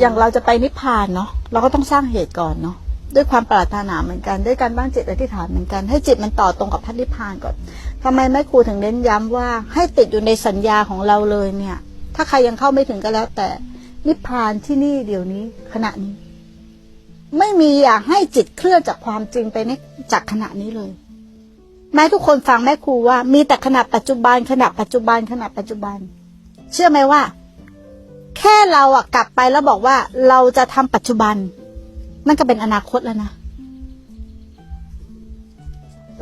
อย่างเราจะไปนิพพานเนาะเราก็ต้องสร้างเหตุก่อนเนาะด้วยความปรารถนาเหมือนกัน ด้วยการบ้านจิตอธิษฐานเหมือนกัน ให้จิตมันต่อตรงกับพระนิพพานก่อนทำไมแม่ครูถึงเน้นย้ำว่า ให้ติดอยู่ในสัญญาของเราเลยเนี่ย ถ้าใครยังเข้าไม่ถึงก็แล้ว แต่นิพพานที่นี่เดี๋ยวนี้ขณะนี้ ไม่มีอยากให้จิตเคลื่อนจากความจริงไปในจากขณะนี้เลย แม้ทุกคนฟังแม่ครูว่า มีแต่ขณะปัจจุบันขณะปัจจุบันขณะปัจจุบัน เชื่อไหมว่า แค่เราอะกลับไปแล้วบอกว่าเราจะทำปัจจุบัน นั่นก็เป็นอนาคตแล้วนะ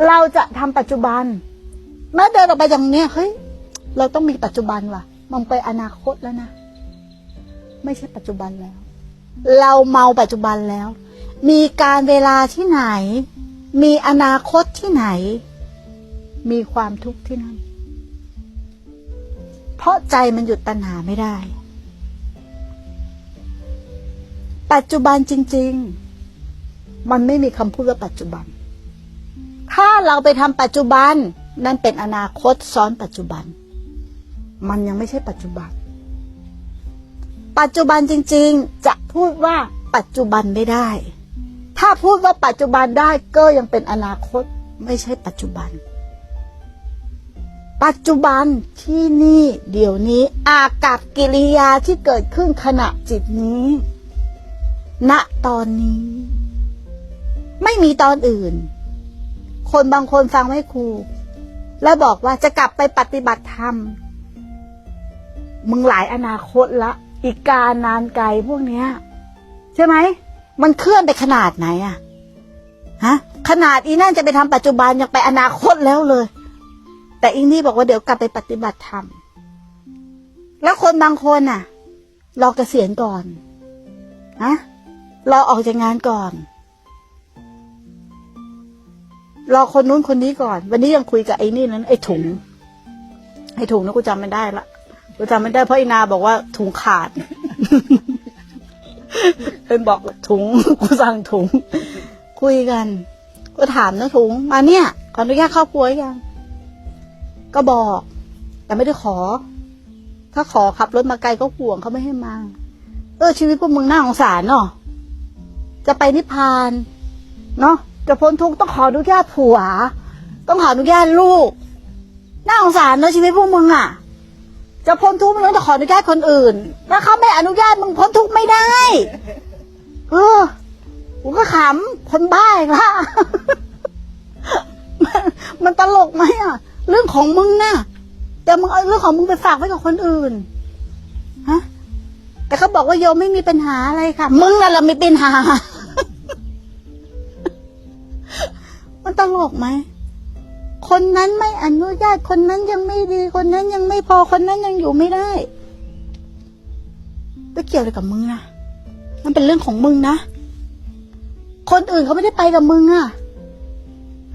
เราจะทำปัจจุบันแม้เดินออกไปอย่างเนี้ยเฮ้ยเราต้องมีปัจจุบันว่ะมันไปอนาคตแล้วนะ ไม่ใช่ปัจจุบันแล้ว เราเมาปัจจุบันแล้ว มีการเวลาที่ไหน มีอนาคตที่ไหน มีความทุกข์ที่นั่น เพราะใจมันหยุดตัณหาไม่ได้ ปัจจุบันจริง ๆ มันไม่มีคำพูดว่าปัจจุบัน ถ้าเราไปทำปัจจุบัน นั่นเป็นอนาคตซ้อนปัจจุบัน มันยังไม่ใช่ปัจจุบัน ปัจจุบันจริง ๆ จะพูดว่าปัจจุบันไม่ได้ ถ้าพูดว่าปัจจุบันได้ก็ยังเป็นอนาคตไม่ใช่ปัจจุบัน ปัจจุบันที่นี่เดี๋ยวนี้อากับกิริยาที่เกิดขึ้นขณะจิตนี้ ณตอนนี้ ไม่มีตอนอื่น คนบางคนฟังไม่ครูแล้วบอกว่าจะกลับไปปฏิบัติธรรม มึงหลายอนาคตละ อีกการนานไกลพวกเนี้ย ใช่ไหม มันเคลื่อนไปขนาดไหนอะฮะ ขนาดอีนั่นจะไปทำปัจจุบันยังไปอนาคตแล้วเลย แต่อีนี่บอกว่าเดี๋ยวกลับไปปฏิบัติธรรม แล้วคนบางคนน่ะรอเกษียณก่อนฮะ รอออกจากงานก่อน รอคนนู้นคนนี้ก่อน วันนี้ยังคุยกับไอ้นี่นั้นไอ้ถุง ไอ้ถุงนะกูจำไม่ได้ละกูจำไม่ได้เพราะไอ้นาบอกว่าถุงขาดเป็นบอกถุงกูสั่งถุง คุยกันก็ถามนะถุงมาเนี่ยขออนุญาตครอบครัวยัง ก็บอก แต่ไม่ได้ขอ ถ้าขอขับรถมาไกลก็ห่วงเขาไม่ให้มา เออชีวิตพวกมึงน่าสงสารเนาะ จะไปนิพพานเนาะจะพ้นทุกข์ต้องขออนุญาตผัว ต้องขออนุญาตลูกน่าสงสารเนอะชีวิตพวกมึงอะจะพ้นทุกข์มึงต้องขออนุญาตคนอื่นถ้าเขาไม่อนุญาตมึงพ้นทุกข์ไม่ได้ เออกูก็ขำคนบ้าอีกละมันมันตลกไหมอะ เรื่องของมึงน่ะ แต่มึงเอาเรื่องของมึงไปฝากไว้กับคนอื่นฮะแต่เขาบอกว่าโยมไม่มีปัญหาอะไรค่ะ มึงน่ะเรามีปัญหา ตลกไหมคนนั้นไม่อนุญาตคนนั้นยังไม่ดีคนนั้นยังไม่พอคนนั้นยังอยู่ไม่ได้ไปเกี่ยวอะไรกับมึงนะมันเป็นเรื่องของมึงนะคนอื่นเขาไม่ได้ไปกับมึงอะ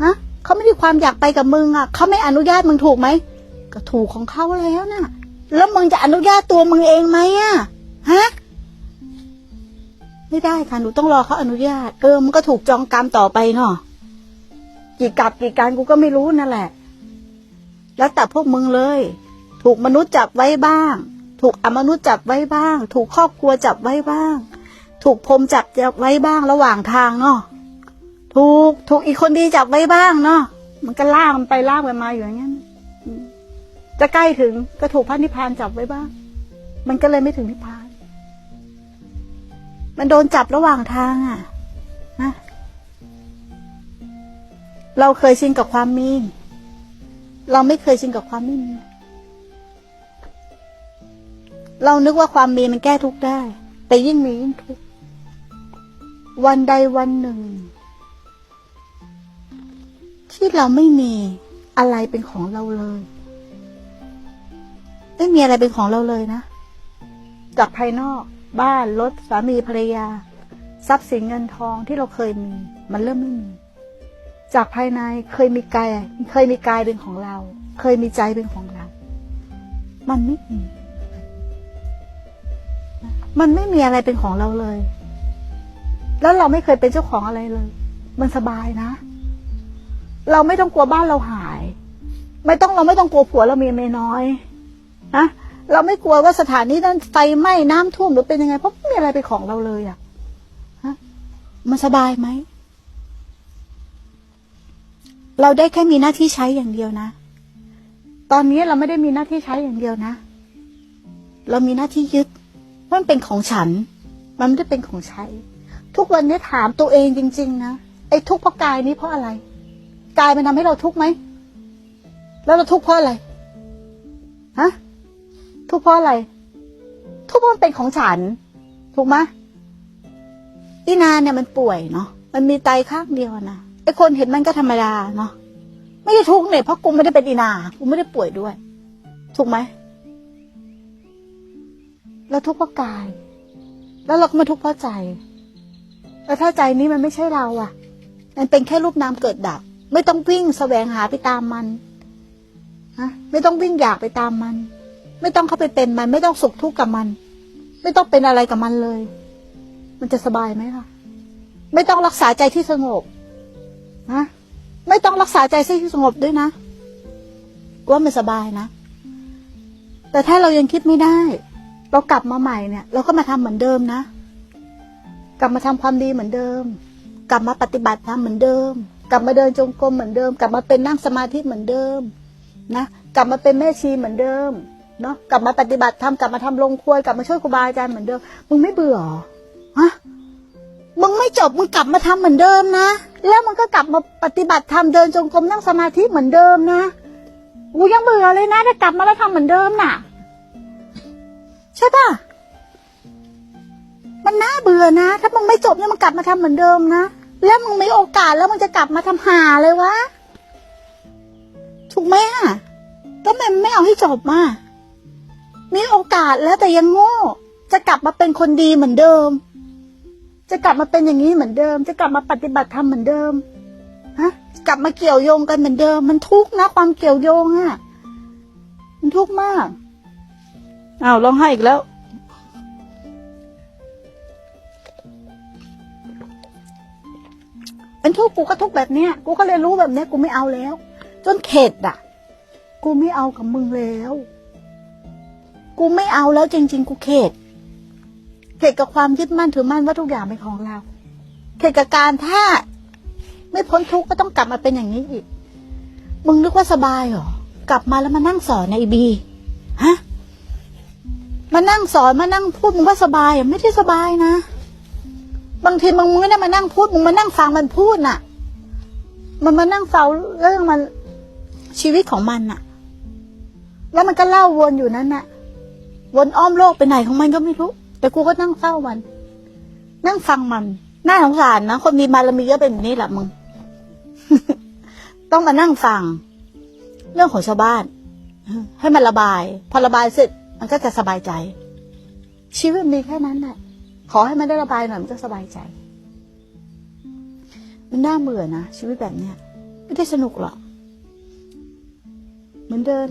ฮะเขาไม่ได้ความอยากไปกับมึงอะเขาไม่อนุญาตมึงถูกไหมก็ถูกของเขาแล้วนะ่ะ แล้วมึงจะอนุญาตตัวมึงเองไหมอะฮะไม่ได้ค่ะหนูต้องรอเขาอนุญาต เออมันก็ถูกจองกรรมต่อไปเนาะ กี่กับกี่การกูก็ไม่รู้นั่นแหละ แล้วแต่พวกมึงเลย ถูกมนุษย์จับไว้บ้าง ถูกอมนุษย์จับไว้บ้าง ถูกครอบครัวจับไว้บ้าง ถูกพรมจับจับไว้บ้างระหว่างทางเนาะถูกถูกอีกคนดีจับไว้บ้างเนาะมันก็ลากมันไปลากไปมาอยู่อย่างนั้นจะใกล้ถึงก็ถูกพระนิพพานจับไว้บ้าง มันก็เลยไม่ถึงนิพพาน มันโดนจับระหว่างทางอะนะ เราเคยชินกับความมีเราไม่เคยชินกับความไม่มี เรานึกว่าความมีมันแก้ทุกข์ได้ แต่ยิ่งมียิ่งทุกข์วันใดวันหนึ่ง ที่เราไม่มีอะไรเป็นของเราเลย ไม่มีอะไรเป็นของเราเลยนะ จากภายนอก บ้านรถสามีภรรยา ทรัพย์สินเงินทองที่เราเคยมี มันเริ่มไม่มี จากภายในเคยมีกายเคยมีกายเป็นของเรา เคยมีใจเป็นของเรา มันไม่มี มันไม่มีอะไรเป็นของเราเลย แล้วเราไม่เคยเป็นเจ้าของอะไรเลย มันสบายนะ เราไม่ต้องกลัวบ้านเราหาย ไม่ต้องเราไม่ต้องกลัวผัวเรามีเมียน้อยนะเราไม่กลัวว่าสถานีนั้นไฟไหม้น้ำท่วมหรือเป็นยังไง เพราะไม่มีอะไรเป็นของเราเลยอะฮะมันสบายไหม เราได้แค่มีหน้าที่ใช้อย่างเดียวนะ ตอนนี้เราไม่ได้มีหน้าที่ใช้อย่างเดียวนะ เรามีหน้าที่ยึดมันเป็นของฉัน มันไม่ได้เป็นของใช้ ทุกวันนี้ถามตัวเองจริง ๆ นะไอ้ทุกข์เพราะกายนี้เพราะอะไรกายมันทำให้เราทุกข์ไหมแล้วเราทุกข์เพราะอะไรฮะทุกข์เพราะอะไร ทุกข์เพราะมันเป็นของฉัน ถูกไหมอีนาเนี่ยมันป่วยเนาะมันมีไตข้างเดียวนะ อ้คนเห็นมันก็ธรรมดาเนาะไม่ได้ทุกข์เนี่ยเพราะกูไม่ได้เป็นอีนากูไม่ได้ป่วยด้วย ถูกไหมแล้วทุกข์เพราะกาย แล้วเราก็มาทุกข์เพราะใจ แล้วถ้าใจนี้มันไม่ใช่เราอะมันเป็นแค่รูปนามเกิดดับ ไม่ต้องวิ่งแสวงหาไปตามมันฮะไม่ต้องวิ่งอยากไปตามมัน ไม่ต้องเข้าไปเป็นมัน ไม่ต้องสุขทุกข์กับมัน ไม่ต้องเป็นอะไรกับมันเลย มันจะสบายไหมล่ะไม่ต้องรักษาใจที่สงบ นะไม่ต้องรักษาใจที่สงบด้วยนะว่ามันสบายนะ แต่ถ้าเรายังคิดไม่ได้ เรากลับมาใหม่เนี่ย เราก็มาทำเหมือนเดิมนะ กลับมาทำความดีเหมือนเดิม กลับมาปฏิบัติธรรมเหมือนเดิม กลับมาเดินจงกรมเหมือนเดิม กลับมาเป็นนั่งสมาธิเหมือนเดิม นะกลับมาเป็นแม่ชีเหมือนเดิมเนาะกลับมาปฏิบัติธรรมกลับมาทำลงครัวกลับมาช่วยครูบาอาจารย์เหมือนเดิมมึงไม่เบื่อหรอฮะมึงไม่จบมึงกลับมาทำเหมือนเดิมนะ แล้วมันก็กลับมาปฏิบัติธรรมเดินจงกรมนั่งสมาธิเหมือนเดิมนะกูยังเบื่อเลยนะถ้กลับมาแล้วทำเหมือนเดิมน่ะ ใช่ป่ะมันน่าเบื่อนะ ถ้ามึงไม่จบเนี่ยมึงกลับมาทำเหมือนเดิมนะแล้วมึงมีโอกาสแล้วมึงจะกลับมาทำหาเลยวะถูกไหมอะก็มันไม่เอาให้จบมามีโอกาสแล้วแต่ยังโง่ จะกลับมาเป็นคนดีเหมือนเดิม จะกลับมาเป็นอย่างนี้เหมือนเดิม จะกลับมาปฏิบัติธรรมเหมือนเดิมฮะกลับมาเกี่ยวโยงกันเหมือนเดิม มันทุกข์นะ ความเกี่ยวโยงอะ มันทุกข์มากอ้าวร้องไห้อีกแล้ว เป็นทุกข์กูก็ทุกข์แบบเนี้ย กูก็เรียรู้แบบเนี้ย กูไม่เอาแล้ว จนเข็ดอะ กูไม่เอากับมึงแล้ว กูไม่เอาแล้วจริง ๆ กูเข็ด เข็ดกับความยึดมั่นถือมั่นว่าทุกอย่างเป็นของเรา เข็ดกับการถ้า ไม่พ้นทุกข์ก็ต้องกลับมาเป็นอย่างนี้อีก มึงนึกว่าสบายเหรอกลับมาแล้วมานั่งสอนในบีฮะมานั่งสอนมานั่งพูดมึงว่าสบายอะไม่ได้สบายนะ บางทีมึงไม่ได้มานั่งพูดมึงมานั่งฟังมันพูดน่ะ มันมานั่งเฝ้าเรื่องมันชีวิตของมันน่ะ แล้วมันก็เล่าวนอยู่นั้นน่ะ วนอ้อมโลกไปไหนของมันก็ไม่รู้ แต่กูก็นั่งเฝ้ามัน นั่งฟังมันน่าสงสารนะคนมีบารมีก็เป็นแบบนี้แหละมึง ต้องมานั่งฟัง เรื่องของชาวบ้านให้มันระบาย พอระบายเสร็จ มันก็จะสบายใจ ชีวิตมีแค่นั้นแหละขอให้มันได้ระบายหน่อยมันก็สบายใจ มันน่าเบื่อนะชีวิตแบบเนี้ยไม่ได้สนุกหรอกเหมือนเดิน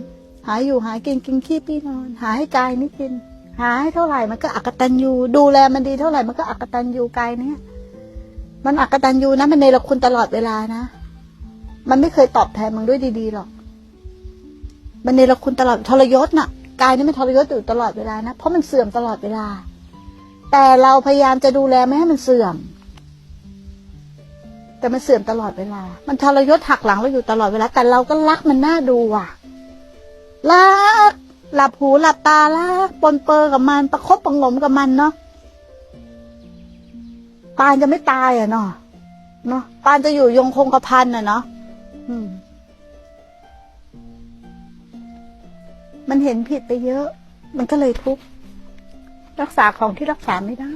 หาอยู่หากินกินขี้พี่นอน หาให้กายนี่กิน หาให้เท่าไหร่มันก็อักตันยูดูแลมันดีเท่าไหร่มันก็อักตันยูกายเนี้ยมันอักตันยูนะ มันในละคุณตลอดเวลานะมันไม่เคยตอบแทนมึงด้วยดีๆหรอก มันในละคุณตลอดทรยศน่ะ กายนี่มันทรยศอยู่ตลอดเวลานะ เพราะมันเสื่อมตลอดเวลา แต่เราพยายามจะดูแลไม่ให้มันเสื่อม แต่มันเสื่อมตลอดเวลา มันทรยศหักหลังเราอยู่ตลอดเวลา แต่เราก็รักมันน่าดูอะ รัก หลับหูหลับตาละปนเปอร์กับมัน ประคบประงมกับมันเนาะปานจะไม่ตายอะเนาะเนาะปานจะอยู่ยงคงกระพันอะเนาะมมันเห็นผิดไปเยอะ มันก็เลยทุกข์รักษาของที่รักษาไม่ได้